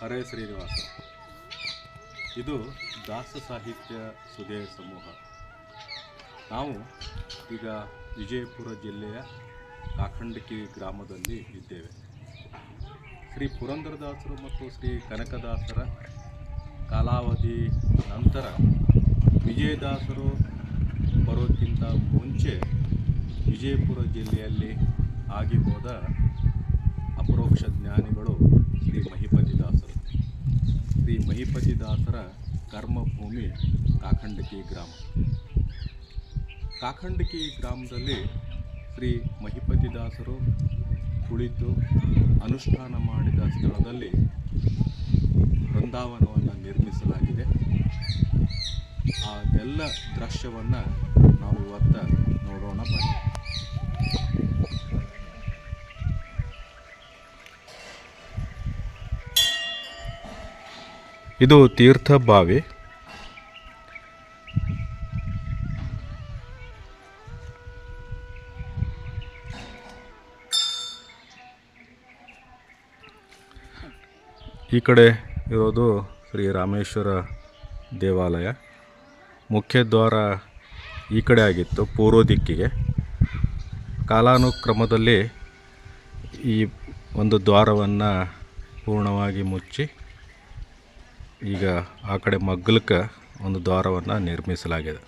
ಹರೇ ಶ್ರೀನಿವಾಸ. ಇದು ದಾಸ ಸಾಹಿತ್ಯ ಸುದೇ ಸಮೂಹ. ನಾವು ಈಗ ವಿಜಯಪುರ ಜಿಲ್ಲೆಯ ಕಾಖಂಡಕಿ ಗ್ರಾಮದಲ್ಲಿ ಇದ್ದೇವೆ. ಶ್ರೀ ಪುರಂದರದಾಸರು ಮತ್ತು ಶ್ರೀ ಕನಕದಾಸರ ಕಾಲಾವಧಿ ನಂತರ ವಿಜಯದಾಸರು ಬರೋಕ್ಕಿಂತ ಮುಂಚೆ ವಿಜಯಪುರ ಜಿಲ್ಲೆಯಲ್ಲಿ ಆಗಿ ಹೋದ ಅಪರೋಕ್ಷ ಜ್ಞಾನಿಗಳು ಶ್ರೀ ಮಹಿಪತಿ ಮಹಿಪತಿದಾಸರು ಶ್ರೀ ಮಹಿಪತಿ ದಾಸರ ಕರ್ಮಭೂಮಿ ಕಾಖಂಡಕಿ ಗ್ರಾಮ. ಕಾಖಂಡಕಿ ಗ್ರಾಮದಲ್ಲಿ ಶ್ರೀ ಮಹಿಪತಿ ದಾಸರು ಕುಳಿತು ಅನುಷ್ಠಾನ ಮಾಡಿದ ಸ್ಥಳದಲ್ಲಿ ವೃಂದಾವನವನ್ನು ನಿರ್ಮಿಸಲಾಗಿದೆ. ಆ ಎಲ್ಲ ದೃಶ್ಯವನ್ನು ನಾವು ಇವತ್ತು ನೋಡೋಣ ಬನ್ನಿ. ಇದು ತೀರ್ಥ ಬಾವಿ ಈ ಕಡೆ ಇರೋದು ಶ್ರೀ ರಾಮೇಶ್ವರ ದೇವಾಲಯ. ಮುಖ್ಯ ದ್ವಾರ ಈ ಕಡೆ ಆಗಿತ್ತು, ಪೂರ್ವ ದಿಕ್ಕಿಗೆ. ಕಾಲಾನುಕ್ರಮದಲ್ಲಿ ಈ ಒಂದು ದ್ವಾರವನ್ನು ಪೂರ್ಣವಾಗಿ ಮುಚ್ಚಿ ಈಗ ಆ ಕಡೆ ಮಗ್ಗಲಕ್ಕೆ ಒಂದು ದ್ವಾರವನ್ನು ನಿರ್ಮಿಸಲಾಗಿದೆ.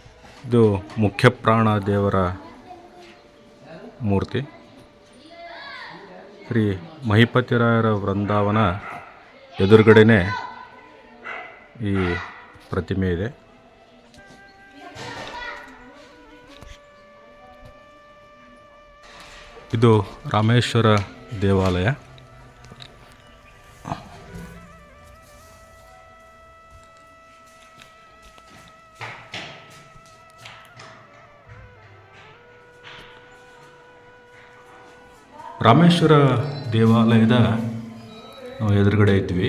ಇದು ಮುಖ್ಯ ಪ್ರಾಣ ದೇವರ ಮೂರ್ತಿ. ಶ್ರೀ ಮಹಿಪತಿರಾಯರ ವೃಂದಾವನ ಎದುರುಗಡೆನೇ ಈ ಪ್ರತಿಮೆ ಇದೆ. ಇದು ರಾಮೇಶ್ವರ ದೇವಾಲಯ. ರಾಮೇಶ್ವರ ದೇವಾಲಯದ ನಾವು ಎದುರುಗಡೆ ಇದ್ವಿ.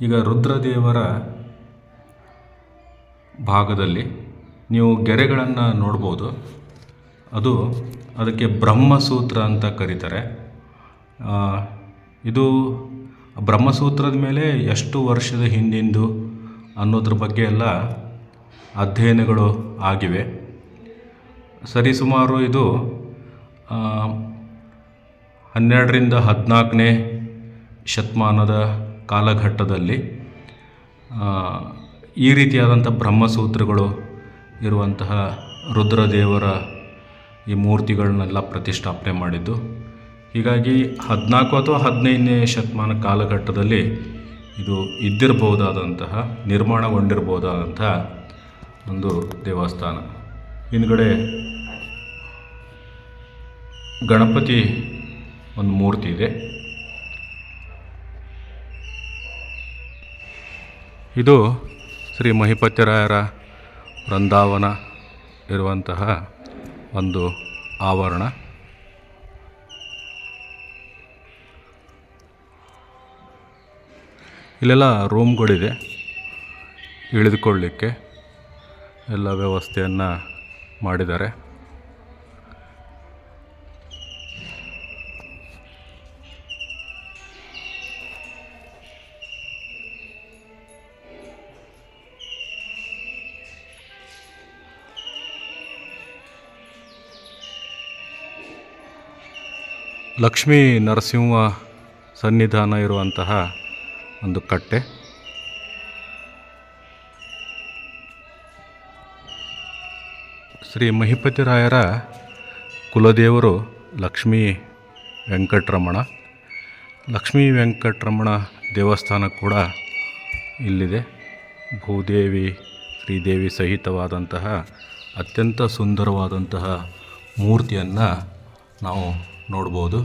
ಈಗ ರುದ್ರದೇವರ ಭಾಗದಲ್ಲಿ ನೀವು ಗೆರೆಗಳನ್ನು ನೋಡ್ಬೋದು. ಅದು ಅದಕ್ಕೆ ಬ್ರಹ್ಮಸೂತ್ರ ಅಂತ ಕರೀತಾರೆ. ಇದು ಬ್ರಹ್ಮಸೂತ್ರದ ಮೇಲೆ ಎಷ್ಟು ವರ್ಷದ ಹಿಂದಿಂದು ಅನ್ನೋದ್ರ ಬಗ್ಗೆ ಎಲ್ಲ ಅಧ್ಯಯನಗಳು ಆಗಿವೆ. ಸರಿಸುಮಾರು ಇದು ಹನ್ನೆರಡರಿಂದ ಹದಿನಾಲ್ಕನೇ ಶತಮಾನದ ಕಾಲಘಟ್ಟದಲ್ಲಿ ಈ ರೀತಿಯಾದಂಥ ಬ್ರಹ್ಮಸೂತ್ರಗಳು ಇರುವಂತಹ ರುದ್ರದೇವರ ಈ ಮೂರ್ತಿಗಳನ್ನೆಲ್ಲ ಪ್ರತಿಷ್ಠಾಪನೆ ಮಾಡಿದ್ದು. ಹೀಗಾಗಿ ಹದಿನಾಲ್ಕು ಅಥವಾ ಹದಿನೈದನೇ ಶತಮಾನ ಕಾಲಘಟ್ಟದಲ್ಲಿ ಇದು ಇದ್ದಿರಬಹುದಾದಂತಹ ನಿರ್ಮಾಣಗೊಂಡಿರಬಹುದಾದಂತಹ ಒಂದು ದೇವಸ್ಥಾನ. ಹಿಂದ್ಗಡೆ ಗಣಪತಿ ಒಂದು ಮೂರ್ತಿ ಇದೆ. ಇದು ಶ್ರೀ ಮಹಿಪತ್ಯರಾಯರ ವೃಂದಾವನ ಇರುವಂತಹ ಒಂದು ಆವರಣ. ಇಲ್ಲೆಲ್ಲ ರೂಮ್ಗಳಿದೆ ಇಳಿದುಕೊಳ್ಳಿಕ್ಕೆ. ಎಲ್ಲ ವ್ಯವಸ್ಥೆಯನ್ನು ಮಾಡಿದ್ದಾರೆ. ಲಕ್ಷ್ಮೀ ನರಸಿಂಹ ಸನ್ನಿಧಾನ ಇರುವಂತಹ ಒಂದು ಕಟ್ಟೆ. ಶ್ರೀ ಮಹಿಪತಿರಾಯರ ಕುಲದೇವರು ಲಕ್ಷ್ಮೀ ವೆಂಕಟರಮಣ. ಲಕ್ಷ್ಮೀ ವೆಂಕಟರಮಣ ದೇವಸ್ಥಾನ ಕೂಡ ಇಲ್ಲಿದೆ. ಭೂದೇವಿ, ಶ್ರೀದೇವಿ ಸಹಿತವಾದಂತಹ ಅತ್ಯಂತ ಸುಂದರವಾದಂತಹ ಮೂರ್ತಿಯನ್ನು ನಾವು ನೋಡ್ಬೋದು.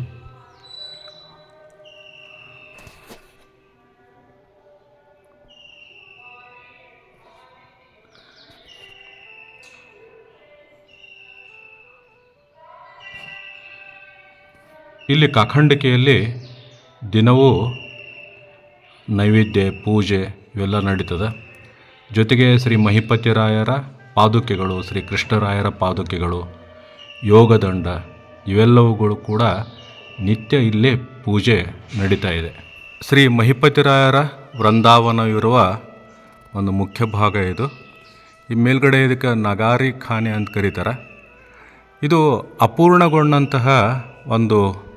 ಇಲ್ಲಿ ಕಾಖಂಡಿಕೆಯಲ್ಲಿ ದಿನವೂ ನೈವೇದ್ಯ, ಪೂಜೆ ಇವೆಲ್ಲ ನಡೀತದೆ. ಜೊತೆಗೆ ಶ್ರೀ ಮಹಿಪತಿರಾಯರ ಪಾದುಕೆಗಳು, ಶ್ರೀ ಕೃಷ್ಣರಾಯರ ಪಾದುಕೆಗಳು, ಯೋಗದಂಡ ಇವೆಲ್ಲವುಗಳು ಕೂಡ ನಿತ್ಯ ಇಲ್ಲೇ ಪೂಜೆ ನಡೀತಾ ಇದೆ. ಶ್ರೀ ಮಹಿಪತಿರಾಯರ ವೃಂದಾವನವಿರುವ ಒಂದು ಮುಖ್ಯ ಭಾಗ ಇದು. ಈ ಮೇಲ್ಗಡೆ ಇದಕ್ಕೆ ನಗಾರಿ ಖಾನೆ ಅಂತ ಕರೀತಾರೆ. ಇದು ಅಪೂರ್ಣಗೊಂಡಂತಹ ಒಂದು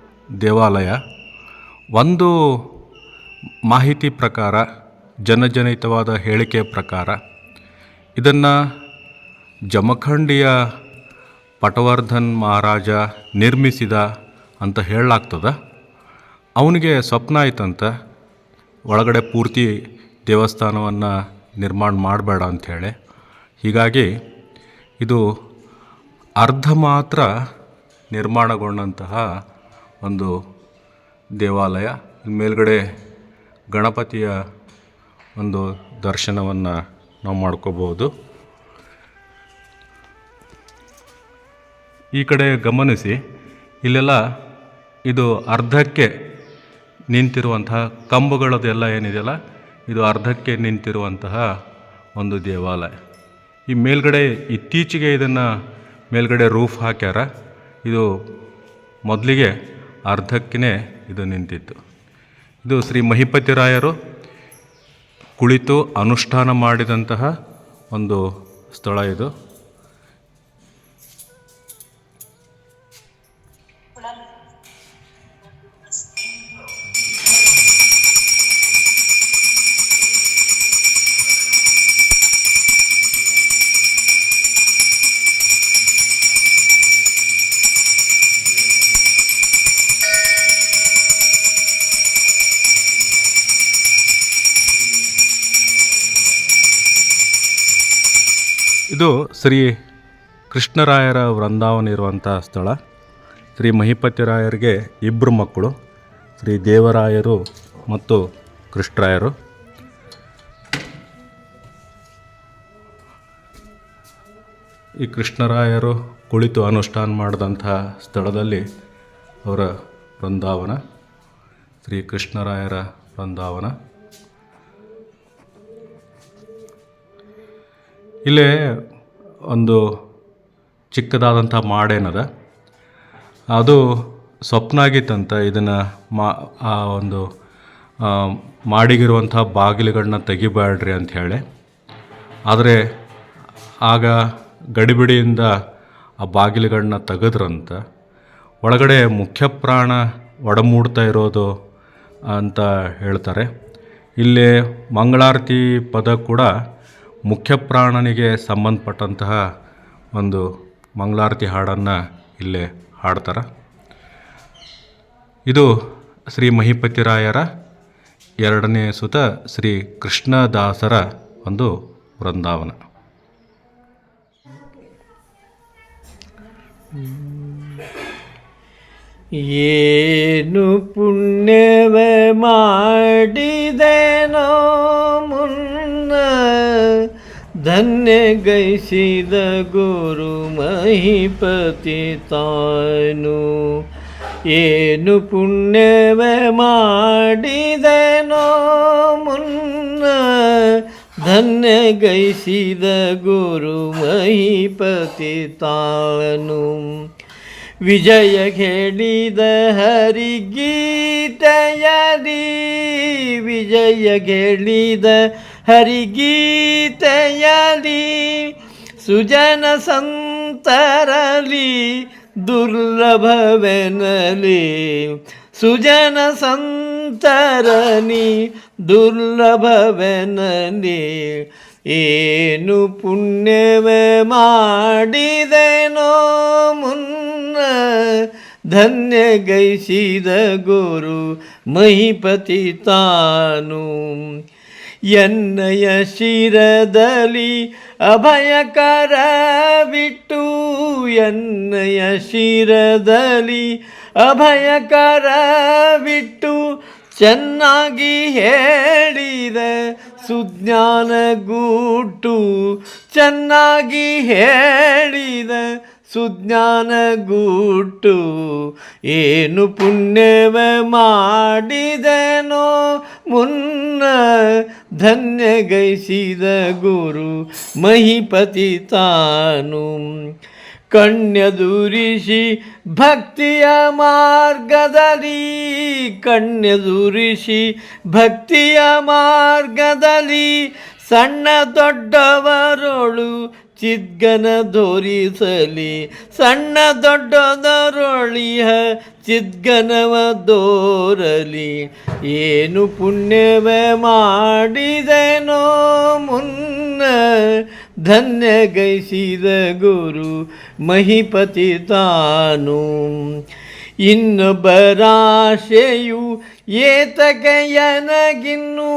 ದೇವಾಲಯ. ಒಂದು ಮಾಹಿತಿ ಪ್ರಕಾರ, ಜನಜನಿತವಾದ ಹೇಳಿಕೆ ಪ್ರಕಾರ ಇದನ್ನು ಜಮಖಂಡಿಯ ಪಟವರ್ಧನ್ ಮಹಾರಾಜ ನಿರ್ಮಿಸಿದ ಅಂತ ಹೇಳಲಾಗ್ತದ. ಅವನಿಗೆ ಸ್ವಪ್ನ ಆಯ್ತಂತ, ಒಳಗಡೆ ಪೂರ್ತಿ ದೇವಸ್ಥಾನವನ್ನು ನಿರ್ಮಾಣ ಮಾಡಬೇಡ ಅಂಥೇಳಿ ಹೀಗಾಗಿ ಇದು ಅರ್ಧ ಮಾತ್ರ ನಿರ್ಮಾಣಗೊಂಡಂತಹ ಒಂದು ದೇವಾಲಯ. ಮೇಲ್ಗಡೆ ಗಣಪತಿಯ ಒಂದು ದರ್ಶನವನ್ನು ನಾವು ಮಾಡ್ಕೋಬೋದು ಈ ಕಡೆ ಗಮನಿಸಿ, ಇಲ್ಲೆಲ್ಲ ಇದು ಅರ್ಧಕ್ಕೆ ನಿಂತಿರುವಂತಹ ಕಂಬಗಳದೆಲ್ಲ ಏನಿದೆಯಲ್ಲ, ಇದು ಅರ್ಧಕ್ಕೆ ನಿಂತಿರುವಂತಹ ಒಂದು ದೇವಾಲಯ. ಈ ಮೇಲ್ಗಡೆ ಇತ್ತೀಚೆಗೆ ಇದನ್ನು ಮೇಲ್ಗಡೆ ರೂಫ್ ಹಾಕ್ಯಾರ. ಇದು ಮೊದಲಿಗೆ ಅರ್ಧಕ್ಕೇ ಇದು ನಿಂತಿತ್ತು. ಇದು ಶ್ರೀ ಮಹಿಪತಿ ರಾಯರು ಕುಳಿತು ಅನುಷ್ಠಾನ ಮಾಡಿದಂತಹ ಒಂದು ಸ್ಥಳ ಇದು. ಇದು ಶ್ರೀ ಕೃಷ್ಣರಾಯರ ವೃಂದಾವನ ಇರುವಂಥ ಸ್ಥಳ. ಶ್ರೀ ಮಹಿಪತಿರಾಯರಿಗೆ ಇಬ್ಬರು ಮಕ್ಕಳು, ಶ್ರೀ ದೇವರಾಯರು ಮತ್ತು ಕೃಷ್ಣರಾಯರು. ಈ ಕೃಷ್ಣರಾಯರು ಕುಳಿತು ಅನುಷ್ಠಾನ ಮಾಡಿದಂಥ ಸ್ಥಳದಲ್ಲಿ ಅವರ ವೃಂದಾವನ, ಶ್ರೀ ಕೃಷ್ಣರಾಯರ ವೃಂದಾವನ. ಇಲ್ಲೇ ಒಂದು ಚಿಕ್ಕದಾದಂಥ ಮಾಡೇನದ. ಅದು ಸ್ವಪ್ನ ಆಗಿತ್ತಂತ ಇದನ್ನು ಮಾ, ಆ ಒಂದು ಮಾಡಿಗಿರುವಂಥ ಬಾಗಿಲುಗಳನ್ನ ತೆಗಿಬೇಡ್ರಿ ಅಂತ ಹೇಳಿ. ಆದರೆ ಆಗ ಗಡಿಬಿಡಿಯಿಂದ ಆ ಬಾಗಿಲುಗಳನ್ನ ತೆಗೆದ್ರಂತ. ಒಳಗಡೆ ಮುಖ್ಯ ಪ್ರಾಣ ಒಡಮೂಡ್ತಾ ಇರೋದು ಅಂತ ಹೇಳ್ತಾರೆ. ಇಲ್ಲಿ ಮಂಗಳಾರತಿ ಪದ ಕೂಡ ಮುಖ್ಯ ಪ್ರಾಣನಿಗೆ ಸಂಬಂಧಪಟ್ಟಂತಹ ಒಂದು ಮಂಗಳಾರತಿ ಹಾಡನ್ನು ಇಲ್ಲೇ ಹಾಡ್ತಾರೆ. ಇದು ಶ್ರೀ ಮಹಿಪತಿರಾಯರ ಎರಡನೇ ಸುತ ಶ್ರೀ ಕೃಷ್ಣದಾಸರ ಒಂದು ವೃಂದಾವನ. ಏನು ಪುಣ್ಯವ ಮಾಡಿದೆನೋ ಮುನ್ನ ಧನ್ಯಗೈಸಿದ ಗುರು ಮಹಿಪತಿ ತಾನು ಏನು ಪುಣ್ಯವ ಮಾಡಿದೆನೋ ಮುನ್ನ ಧನ್ಯಗೈಸಿದ ಗುರು ಮಹಿಪತಿ ತಾನು ವಿಜಯ ಹೇಳಿದ ಹರಿಗೀತೆಯದಿ ವಿಜಯ ಹೇಳಿದ ಹರಿಗೀತೆಯದಿ ಸುಜನ ಸಂತರಲಿ ದುರ್ಲಭವೆನಲಿ ಸುಜನ ಸಂತರನಿ ದುರ್ಲಭವೆನಲಿ ಏನು ಪುಣ್ಯವೇ ಮಾಡಿದೆನೋ ಮುನ್ನ ಧನ್ಯಗೈಸಿದ ಗುರು ಮಹಿಪತಿ ತಾನು. ಎನ್ನಯ ಶಿರದಲ್ಲಿ ಅಭಯಕರ ಬಿಟ್ಟು ಎನ್ನಯ ಶಿರದಲ್ಲಿ ಅಭಯಕರ ಬಿಟ್ಟು ಚೆನ್ನಾಗಿ ಹೇಳಿದ ಸುಜ್ಞಾನ ಗೂಟು ಚೆನ್ನಾಗಿ ಹೇಳಿದ ಸುಜ್ಞಾನ ಗೂಟು ಏನು ಪುಣ್ಯವ ಮಾಡಿದನೋ ಮುನ್ನ ಧನ್ಯಗೈಸಿದ ಗುರು ಮಹಿಪತಿ ತಾನು. ಕಣ್ಯದುರಿಸಿ ಭಕ್ತಿಯ ಮಾರ್ಗದಲ್ಲಿ ಕಣ್ಯದುರಿಸಿ ಭಕ್ತಿಯ ಮಾರ್ಗದಲ್ಲಿ ಸಣ್ಣ ದೊಡ್ಡವರೊಳು ಚಿದ್ಗನ ದೋರಿಸಲಿ, ಸಣ್ಣ ದೊಡ್ಡದರೊಳಿಯ ಚಿದ್ಗನವ ದೋರಲಿ, ಏನು ಪುಣ್ಯವೇ ಮಾಡಿದೆನೋ ಮುನ್ನ ಧನ್ಯಗೈಸಿದ ಗುರು ಮಹಿಪತಿ ತಾನು. ಇನ್ನೊಬ್ಬರಾಶೆಯು ಇನ್ನು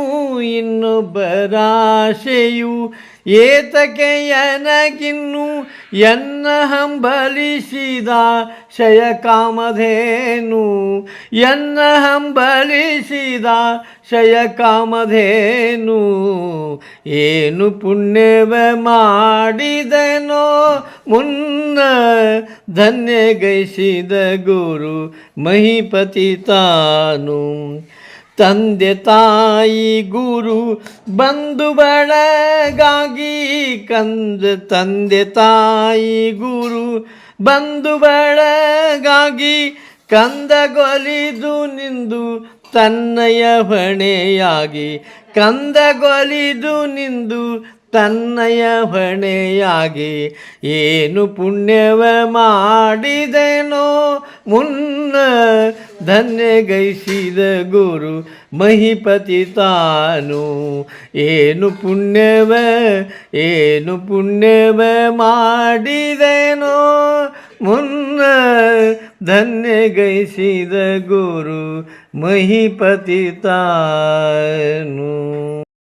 ಇನ್ನೊಬ್ಬರಾಶೆಯು ಏತಕೆಯನಗಿನ್ನು ಎನ್ನ ಹಂಬಲಿಸಿದ ಶಯ ಕಾಮಧೇನು ಎನ್ನ ಹಂಬಲಿಸಿದ ಶಯ ಕಾಮಧೇನು ಏನು ಪುಣ್ಯವ ಮಾಡಿದನೋ? ಮುನ್ನ ಧನ್ಯಗೈಸಿದ ಗುರು ಮಹಿಪತಿ ತಾನು ತಂದೆ ತಾಯಿ ಗುರು ಬಂಧು ಬಳಗಾಗಿ ಕಂದ ತಂದೆ ತಾಯಿ ಗುರು ಬಂಧು ಬಳಗಾಗಿ ಕಂದಗೊಲಿದು ನಿಂದು ತನ್ನಯ ಹೊಣೆಯಾಗಿ ಕಂದಗೊಲಿದು ನಿಂದು ತನ್ನಯ ಹೊಣೆಯಾಗಿ, ಏನು ಪುಣ್ಯವ ಮಾಡಿದೆನೋ ಮುನ್ನ ಧನ್ಯಗೈಸಿದ ಗುರು ಮಹಿಪತಿ ತಾನು. ಏನು ಪುಣ್ಯವ ಏನು ಪುಣ್ಯವ ಮಾಡಿದೆನೋ. ಮುನ್ನ ಧನ್ಯಗೈಸಿದ ಗುರು ಮಹಿಪತಿ ತಾನು.